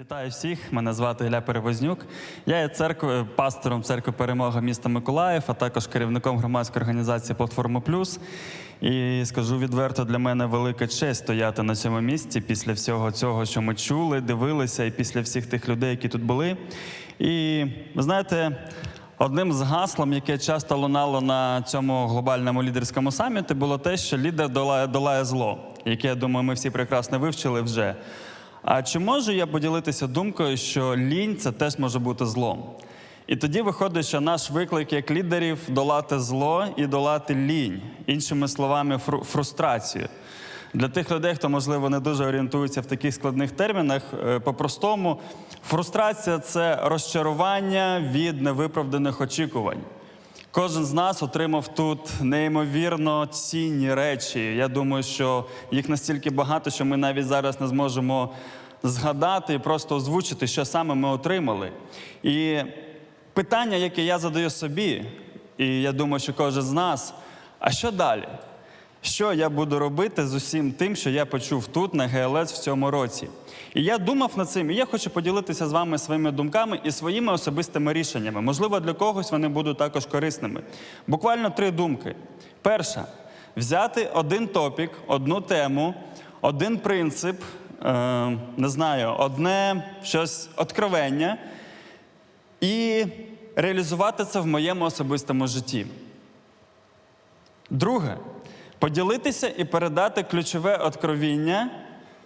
Вітаю всіх, мене звати Ілля Перевознюк. Я є церкви, пастором церкви Перемога міста Миколаїв, а також керівником громадської організації Платформа Плюс. І скажу відверто, для мене велика честь стояти на цьому місці після всього цього, що ми чули, дивилися, і після всіх тих людей, які тут були. І ви знаєте, одним з гаслом, яке часто лунало на цьому глобальному лідерському саміті, було те, що лідер долає, долає зло, яке, я думаю, ми всі прекрасно вивчили вже. А чи можу я поділитися думкою, що лінь це теж може бути злом? І тоді виходить, що наш виклик як лідерів долати зло і долати лінь, іншими словами, фру- фрустрацію. Для тих людей, хто, можливо, не дуже орієнтується в таких складних термінах, е, по-простому, фрустрація це розчарування від невиправданих очікувань. Кожен з нас отримав тут неймовірно цінні речі. Я думаю, що їх настільки багато, що ми навіть зараз не зможемо згадати і просто озвучити, що саме ми отримали. І питання, яке я задаю собі, і я думаю, що кожен з нас, а що далі? Що я буду робити з усім тим, що я почув тут на ГЛС в цьому році? І я думав над цим, і я хочу поділитися з вами своїми думками і своїми особистими рішеннями. Можливо, для когось вони будуть також корисними. Буквально три думки. Перша взяти один топік, одну тему, один принцип, е, не знаю, одне щось откровення і реалізувати це в моєму особистому житті. Друге, поділитися і передати ключове откровіння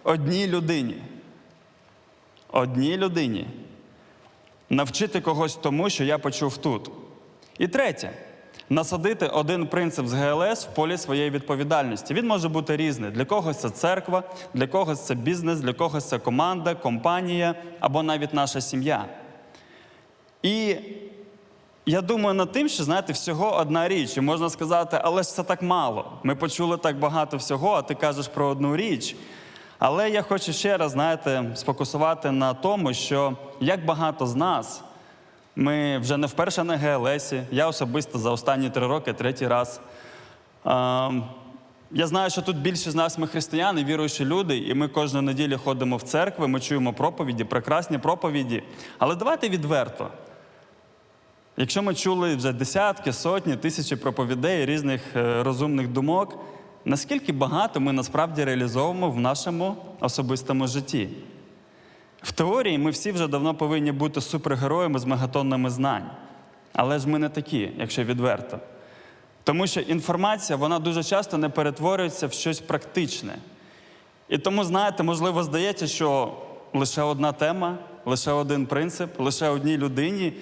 одній людині. Одній людині. Навчити когось тому, що я почув тут. І третє насадити один принцип з ГЛС в полі своєї відповідальності. Він може бути різний. Для когось це церква, для когось це бізнес, для когось це команда, компанія або навіть наша сім'я. І я думаю над тим, що знаєте, всього одна річ, і можна сказати, але ж це так мало. Ми почули так багато всього, а ти кажеш про одну річ. Але я хочу ще раз, знаєте, сфокусувати на тому, що як багато з нас, ми вже не вперше на ГЛСі, я особисто за останні три роки, третій раз. Ем, я знаю, що тут більшість з нас ми християни, віруючі люди, і ми кожну неділю ходимо в церкви, ми чуємо проповіді, прекрасні проповіді. Але давайте відверто. Якщо ми чули вже десятки, сотні, тисячі проповідей, різних е, розумних думок, наскільки багато ми насправді реалізовуємо в нашому особистому житті? В теорії ми всі вже давно повинні бути супергероями з мегатоннами знань. Але ж ми не такі, якщо відверто. Тому що інформація вона дуже часто не перетворюється в щось практичне. І тому, знаєте, можливо, здається, що лише одна тема, лише один принцип, лише одній людині.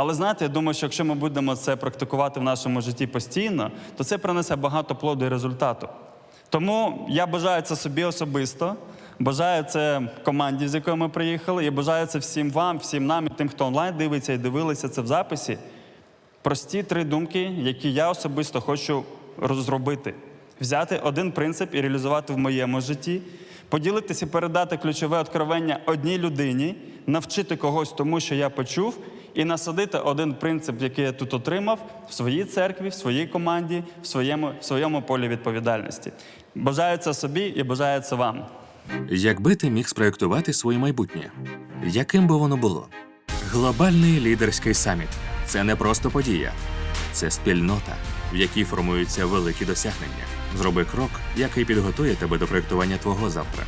Але знаєте, я думаю, що якщо ми будемо це практикувати в нашому житті постійно, то це принесе багато плоду і результату. Тому я бажаю це собі особисто, бажаю це команді, з якою ми приїхали, і бажаю це всім вам, всім нам, і тим, хто онлайн дивиться і дивилися це в записі. Прості три думки, які я особисто хочу розробити. Взяти один принцип і реалізувати в моєму житті, поділитися і передати ключове откровення одній людині, навчити когось тому, що я почув, і насадити один принцип, який я тут отримав, в своїй церкві, в своїй команді, в своєму, в своєму полі відповідальності. Бажаю це собі і бажаю це вам. Якби ти міг спроєктувати своє майбутнє, яким би воно було? Глобальний лідерський саміт це не просто подія, це спільнота, в якій формуються великі досягнення. Зроби крок, який підготує тебе до проєктування твого завтра.